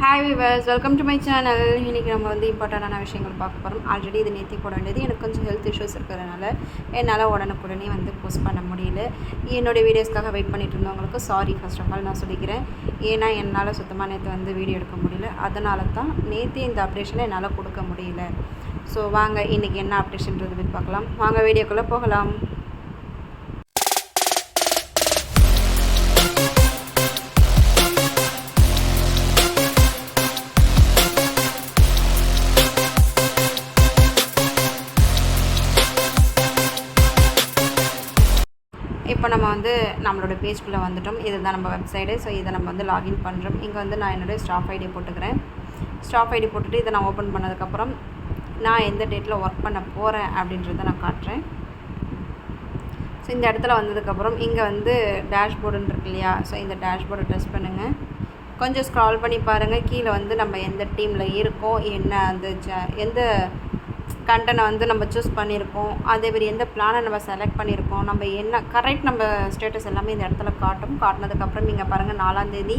Hi viewers welcome to my channel இன்றைக்கி நம்ம வந்து இம்பார்ட்டண்டான விஷயங்கள் பார்க்க போகிறோம் ஆல்ரெடி இது நேற்றி போட வேண்டியது. எனக்கு கொஞ்சம் ஹெல்த் இஷ்யூஸ் இருக்கிறதுனால என்னால் உடனுக்குடனே வந்து போஸ்ட் பண்ண முடியல. என்னுடைய வீடியோஸ்க்காக வெயிட் பண்ணிட்டு இருந்தவங்களுக்கு சாரி ஃபர்ஸ்ட் ஆஃப் ஆல் நான் சொல்லிக்கிறேன். ஏன்னா என்னால் சுத்தமாக நேற்று வந்து வீடியோ எடுக்க முடியல. அதனால தான் நேற்று இந்த அப்டேஷனை என்னால் கொடுக்க முடியல. ஸோ வாங்க இன்றைக்கி என்ன அப்டேஷன்றது பார்க்கலாம். வாங்க வீடியோக்குள்ளே போகலாம். இப்போ நம்ம வந்து நம்மளோட பேஜ்குள்ளே வந்துட்டோம். இதுதான் நம்ம வெப்சைடு ஸோ இதை நம்ம வந்து லாகின் பண்ணுறோம் இங்கே வந்து நான் என்னுடைய ஸ்டாஃப் ஐடி போட்டுக்கிறேன். ஸ்டாஃப் ஐடி போட்டுட்டு இதை நான் ஓப்பன் பண்ணதுக்கப்புறம் நான் எந்த டேட்டில் ஒர்க் பண்ண போகிறேன் அப்படின்றத நான் காட்டுறேன். ஸோ இந்த இடத்துல வந்ததுக்கப்புறம் இங்கே வந்து டேஷ்போர்டுன்னு இருக்கு இல்லையா? ஸோ இந்த டேஷ்போர்டை டெஸ்ட் பண்ணுங்கள் கொஞ்சம் ஸ்க்ரால் பண்ணி பாருங்கள் கீழே வந்து நம்ம எந்த டீமில் இருக்கோம்? என்ன அந்த ஜ- எந்த கண்டனை வந்து நம்ம சூஸ் பண்ணியிருக்கோம். அதே மாதிரி எந்த பிளானை நம்ம செலக்ட் பண்ணியிருக்கோம். நம்ம என்ன கரெக்ட் நம்ம ஸ்டேட்டஸ் எல்லாமே இந்த இடத்துல காட்டும். காட்டினதுக்கப்புறம் நீங்கள் பாருங்கள் நாலாந்தேதி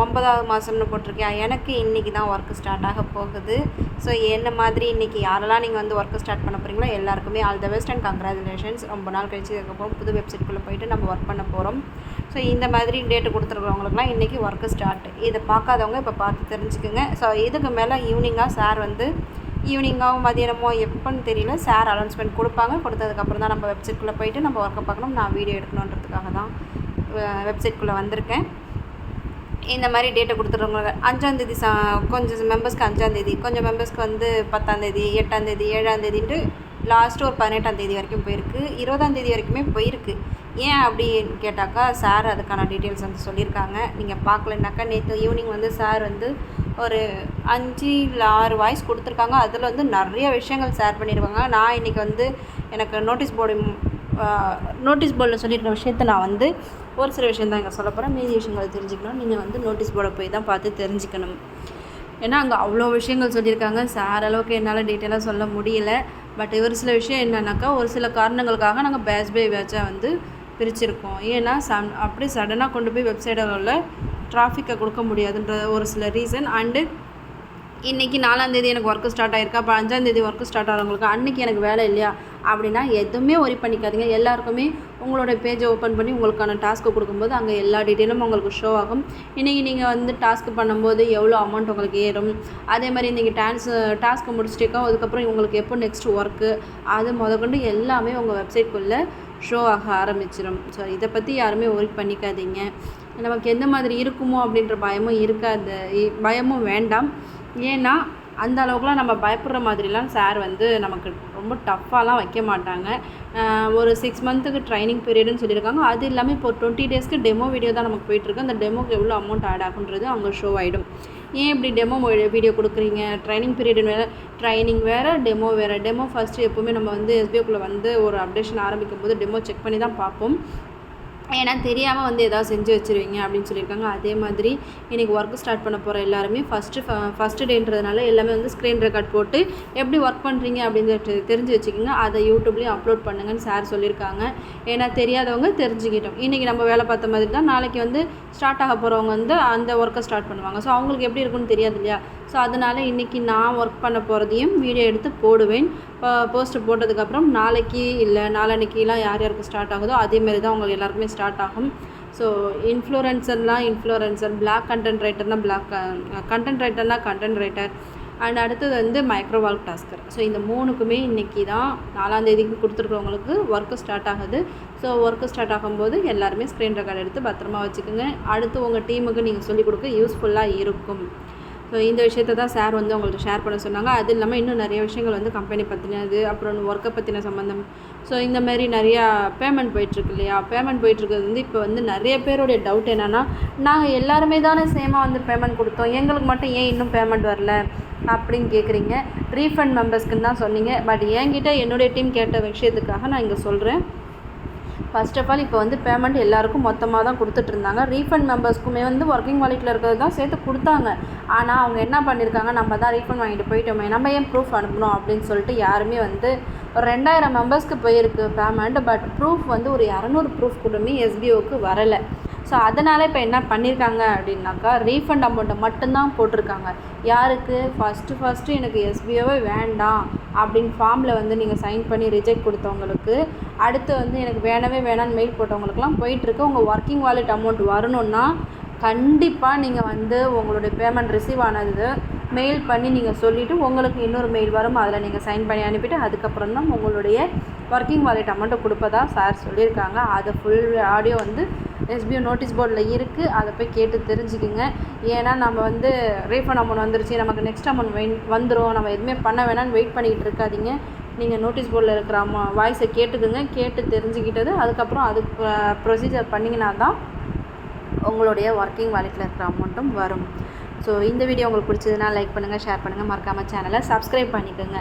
ஒன்பதாவது மாதம்னு போட்டிருக்கேன். எனக்கு இன்றைக்கி தான் ஒர்க்கு ஸ்டார்ட் ஆக போகுது. ஸோ என்ன மாதிரி இன்றைக்கி யாரெல்லாம் நீங்கள் வந்து ஒர்க்கு ஸ்டார்ட் பண்ண போகிறீங்களோ எல்லாருக்குமே all the best and congratulations ரொம்ப நாள் கழிச்சு இதுக்கப்புறம் புது வெப்சைட்குள்ளே போயிட்டு நம்ம ஒர்க் பண்ண போகிறோம் ஸோ இந்த மாதிரி டேட்டு கொடுத்துருக்குறவங்களுக்குலாம் இன்றைக்கி ஒர்க்கு ஸ்டார்ட் இதை பார்க்காதவங்க இப்போ பார்த்து தெரிஞ்சுக்குங்க. ஸோ இதுக்கு மேலே ஈவினிங்காக சார் வந்து ஈவினிங்காகவும் மதியானமோ எப்போன்னு தெரியல. சார் அனௌன்ஸ்மெண்ட் கொடுப்பாங்க. கொடுத்ததுக்கப்புறம் தான் நம்ம வெப்சைட்குள்ளே போயிட்டு நம்ம ஒர்க்கை பார்க்கணும். நான் வீடியோ எடுக்கணுன்றதுக்காக தான் வெப்சைட்குள்ளே வந்திருக்கேன். இந்த மாதிரி டேட்டை கொடுத்துருவங்க அஞ்சாந்தேதி சா கொஞ்சம் மெம்பர்ஸ்க்கு அஞ்சாந்தேதி கொஞ்சம் மெம்பர்ஸ்க்கு வந்து பத்தாந்தேதி எட்டாந்தேதி ஏழாந்தேதின்ட்டு லாஸ்ட்டு ஒரு பதினெட்டாந்தேதி வரைக்கும் போயிருக்கு. இருபதாந்தேதி வரைக்குமே போயிருக்கு. ஏன் அப்படின்னு கேட்டாக்கா சார் அதுக்கான டீட்டெயில்ஸ் வந்து சொல்லியிருக்காங்க. நீங்கள் பார்க்கலனாக்கா நேற்று ஈவினிங் வந்து சார் வந்து ஒரு அஞ்சு இல்லை ஆறு வாய்ஸ் கொடுத்துருக்காங்க. அதில் வந்து நிறைய விஷயங்கள் ஷேர் பண்ணியிருக்காங்க. நான் இன்றைக்கி வந்து எனக்கு நோட்டீஸ் போர்டு நோட்டீஸ் போர்டில் சொல்லியிருக்க விஷயத்த நான் வந்து ஒரு சில விஷயம் தான் இங்கே சொல்ல போகிறேன் மீதி விஷயங்களை தெரிஞ்சுக்கணும். நீங்கள் வந்து நோட்டீஸ் போர்டை போய் தான் பார்த்து தெரிஞ்சுக்கணும். ஏன்னா அங்கே அவ்வளோ விஷயங்கள் சொல்லியிருக்காங்க. சார் அளவுக்கு என்னால் டீட்டெயிலாக சொல்ல முடியல. பட் ஒரு சில விஷயம் என்னென்னாக்கா ஒரு சில காரணங்களுக்காக நாங்கள் பேட்ச் பை பேட்சாக வந்து பிரிச்சிருக்கோம். ஏன்னா சம் அப்படியே சடனாக கொண்டு போய் வெப்சைட்டில் டிராஃபிக்கை கொடுக்க முடியாதுன்ற ஒரு சில ரீசன் அண்டு இன்றைக்கி நாலாந்தேதி எனக்கு ஒர்க்கு ஸ்டார்ட் ஆயிருக்கா? அப்போ அஞ்சாந்தேதி ஒர்க்கு ஸ்டார்ட் ஆகிறவங்களுக்கு அன்றைக்கி எனக்கு வேலை இல்லையா? அப்படின்னா எதுவுமே ஒரி பண்ணிக்காதீங்க. எல்லாருக்குமே உங்களோட பேஜை ஓப்பன் பண்ணி உங்களுக்கான டாஸ்க்கு கொடுக்கும்போது அங்கே எல்லா டீட்டெயிலும் உங்களுக்கு ஷோ ஆகும். இன்றைக்கி நீங்கள் வந்து டாஸ்க்கு பண்ணும்போது எவ்வளோ அமௌண்ட் உங்களுக்கு ஏறும்? அதே மாதிரி இன்றைக்கி டான்ஸ் டாஸ்க்கு முடிச்சிட்டேக்கோ அதுக்கப்புறம் உங்களுக்கு எப்போ நெக்ஸ்ட் ஒர்க்கு அது முதற்கொண்டு எல்லாமே உங்கள் வெப்சைட்குள்ளே ஷோ ஆக ஆரம்பிச்சிடும் ஸோ இதை பற்றி யாருமே ஒரி பண்ணிக்காதீங்க. நமக்கு எந்த மாதிரி இருக்குமோ அப்படின்ற பயமும் இருக்காது. பயமும் வேண்டாம். ஏன்னா அந்த அளவுக்குலாம் நம்ம பயப்படுற மாதிரிலாம் சார் வந்து நமக்கு ரொம்ப டஃப்பாலாம் வைக்க மாட்டாங்க. ஒரு சிக்ஸ் மந்த்துக்கு ட்ரைனிங் பீரியடுன்னு சொல்லியிருக்காங்க. அது இல்லாமல் இப்போ டுவெண்ட்டி டேஸ்க்கு டெமோ வீடியோ தான் நமக்கு போயிட்டுருக்கு. அந்த டெமோக்கு எவ்வளோ அமௌண்ட் ஆட் ஆகுன்றது அங்கே ஷோ ஆகிடும் ஏன் இப்படி டெமோ வீடியோ கொடுக்குறீங்க? ட்ரைனிங் பீரியடு வேறு ட்ரைனிங் வேறு டெமோ வேறு. டெமோ ஃபஸ்ட்டு எப்போவுமே நம்ம வந்து எஸ்பிஓக்குள்ளே வந்து ஒரு அப்டேஷன் ஆரம்பிக்கும் போது டெமோ செக் பண்ணி தான் பார்ப்போம். ஏன்னா தெரியாமல் வந்து எதாவது செஞ்சு வச்சுருவீங்க அப்படின்னு சொல்லியிருக்காங்க. அதே மாதிரி இன்றைக்கி ஒர்க் ஸ்டார்ட் பண்ண போகிற எல்லாருமே ஃபஸ்ட்டு ஃபஸ்ட்டு டேன்றதுனால எல்லாமே வந்து ஸ்க்ரீன் ரெக்கார்ட் போட்டு எப்படி ஒர்க் பண்ணுறீங்க அப்படின்னு தெரிஞ்சு வச்சுக்கோங்க. அதை யூடியூப்லேயும் அப்லோட் பண்ணுங்கன்னு சார் சொல்லியிருக்காங்க. ஏன்னா தெரியாதவங்க தெரிஞ்சுக்கிட்டோம். இன்றைக்கி நம்ம வேலை பார்த்த மாதிரி தான் நாளைக்கு வந்து ஸ்டார்ட் ஆக போகிறவங்க வந்து அந்த ஒர்க்கை ஸ்டார்ட் பண்ணுவாங்க. ஸோ அவங்களுக்கு எப்படி இருக்குன்னு தெரியாது இல்லையா? ஸோ அதனால் இன்றைக்கி நான் ஒர்க் பண்ண போகிறதையும் வீடியோ எடுத்து போடுவேன். போஸ்ட் போட்டதுக்கப்புறம் நாளைக்கு இல்லை நாளன்னைக்கெலாம் யார் யாருக்கு ஸ்டார்ட் ஆகுதோ அதேமாரி தான் உங்களுக்கு எல்லாருக்குமே ஸ்டார்ட் ஆகும். ஸோ இன்ஃப்ளூரன்சர்லாம் இன்ஃப்ளூரன்சர் பிளாக் கண்டென்ட் ரைட்டர்னால் பிளாக் கண்டென்ட் ரைட்டர்னால் கண்டென்ட் ரைட்டர் அண்ட் அடுத்தது வந்து மைக்ரோவால்க் டாஸ்கர் ஸோ இந்த மூணுக்குமே இன்றைக்கி தான் நாலாந்தேதிக்கு கொடுத்துருக்கவங்களுக்கு ஒர்க்கு ஸ்டார்ட் ஆகுது. ஸோ ஒர்க்கு ஸ்டார்ட் ஆகும்போது எல்லாருமே ஸ்க்ரீன் ரெக்கார்ட் எடுத்து பத்திரமா வச்சுக்கோங்க. அடுத்து உங்கள் டீமுக்கு நீங்கள் சொல்லிக் கொடுக்க யூஸ்ஃபுல்லாக இருக்கும். இந்த விஷயத்தை தான் சார் வந்து அவங்கள்ட்ட ஷேர் பண்ண சொன்னாங்க. அது இல்லாமல் இன்னும் நிறைய விஷயங்கள் வந்து கம்பெனி பற்றினது அப்புறம் ஒர்க்கை பற்றின சம்மந்தம் ஸோ இந்த மாதிரி நிறையா பேமெண்ட் போயிட்டுருக்கு இல்லையா? பேமெண்ட் போயிட்டுருக்கிறது வந்து இப்போ வந்து நிறைய பேருடைய டவுட் என்னென்னா நாங்கள் எல்லாருமே தானே சேமாக வந்து பேமெண்ட் கொடுத்தோம். எங்களுக்கு மட்டும் ஏன் இன்னும் பேமெண்ட் வரல அப்படின்னு கேட்குறீங்க ரீஃபண்ட் மெம்பர்ஸ்க்குன்னு தான் சொன்னீங்க. பட் என்கிட்ட என்னுடைய டீம் கேட்ட விஷயத்துக்காக நான் இங்கே சொல்கிறேன் ஃபர்ஸ்ட் ஆஃப் ஆல் இப்போ வந்து பேமெண்ட் எல்லாருக்கும் மொத்தமாக தான் கொடுத்துட்டு இருந்தாங்க ரீஃபண்ட் மெம்பர்ஸ்க்குமே வந்து ஒர்க்கிங் வாலெட்டில் இருக்கிறது தான் சேர்த்து கொடுத்தாங்க. ஆனால் அவங்க என்ன பண்ணியிருக்காங்க நம்ம தான் ரீஃபண்ட் வாங்கிட்டு போயிட்டோமே நம்ம ஏன் ப்ரூஃப் அனுப்பணும் அப்படின்னு சொல்லிட்டு யாருமே வந்து ஒரு ரெண்டாயிரம் மெம்பர்ஸ்க்கு போயிருக்கு பேமெண்ட் பட் ப்ரூஃப் வந்து ஒரு இரநூறு ப்ரூஃப் கூடமே எஸ்பிஓக்கு வரலை. ஸோ அதனால் இப்போ என்ன பண்ணியிருக்காங்க அப்படின்னாக்கா ரீஃபண்ட் அமௌண்ட்டை மட்டும்தான் போட்டிருக்காங்க. யாருக்கு? ஃபஸ்ட்டு ஃபஸ்ட்டு எனக்கு எஸ்பிஓவே வேண்டாம் அப்படின்னு ஃபார்மில் வந்து நீங்கள் சைன் பண்ணி ரிஜெக்ட் கொடுத்தவங்களுக்கு அடுத்து வந்து எனக்கு வேணவே வேணான்னு மெயில் போட்டவங்களுக்குலாம் போயிட்டுருக்கு. உங்கள் ஒர்க்கிங் வாலெட் அமௌண்ட் வரணுன்னா கண்டிப்பாக நீங்கள் வந்து உங்களுடைய பேமெண்ட் ரிசீவ் ஆனது மெயில் பண்ணி நீங்கள் சொல்லிவிட்டு உங்களுக்கு இன்னொரு மெயில் வரும். அதில் நீங்கள் சைன் பண்ணி அனுப்பிவிட்டு அதுக்கப்புறம் தான் உங்களுடைய ஒர்க்கிங் வாலெட் அமௌண்ட்டை கொடுப்பதா சார் சொல்லியிருக்காங்க. அதை ஃபுல் ஆடியோ வந்து எஸ்பிஓ நோட்டீஸ் போர்டில் இருக்குது அதை போய் கேட்டு தெரிஞ்சுக்குங்க. ஏன்னா நம்ம வந்து ரீஃபண்ட் அமௌண்ட் வந்துருச்சு. நமக்கு நெக்ஸ்ட் அமௌண்ட் வெ வந்துடும் நம்ம எதுவுமே பண்ண வேணாம்னு வெயிட் பண்ணிக்கிட்டு இருக்காதீங்க. நீங்கள் நோட்டீஸ் போர்டில் இருக்கிற அம்மா வாய்ஸை கேட்டுக்குங்க. கேட்டு தெரிஞ்சுக்கிட்டது. அதுக்கப்புறம் அதுக்கு ப்ரொசீஜர் பண்ணிங்கன்னா தான் உங்களுடைய ஒர்க்கிங் வாலெட்டில் இருக்கிற அமௌண்ட்டும் வரும். ஸோ இந்த வீடியோ உங்களுக்கு பிடிச்சதுன்னா லைக் பண்ணுங்கள் ஷேர் பண்ணுங்கள் மறக்காமல் சேனலை சப்ஸ்கிரைப் பண்ணிக்கோங்க.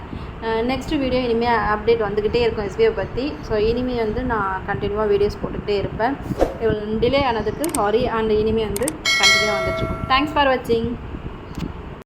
நெக்ஸ்ட் வீடியோ இனிமேல் அப்டேட் வந்துக்கிட்டே இருக்கும் எஸ்பிஐ பற்றி ஸோ இனிமேல் வந்து நான் கண்டினியூவாக வீடியோஸ் போட்டுக்கிட்டே இருப்பேன். டிலே ஆனதுக்கு சாரி அண்ட் இனிமேல் வந்து கண்டினியூவாக வந்துட்டுருக்கும் தேங்க்ஸ் ஃபார் வாட்சிங்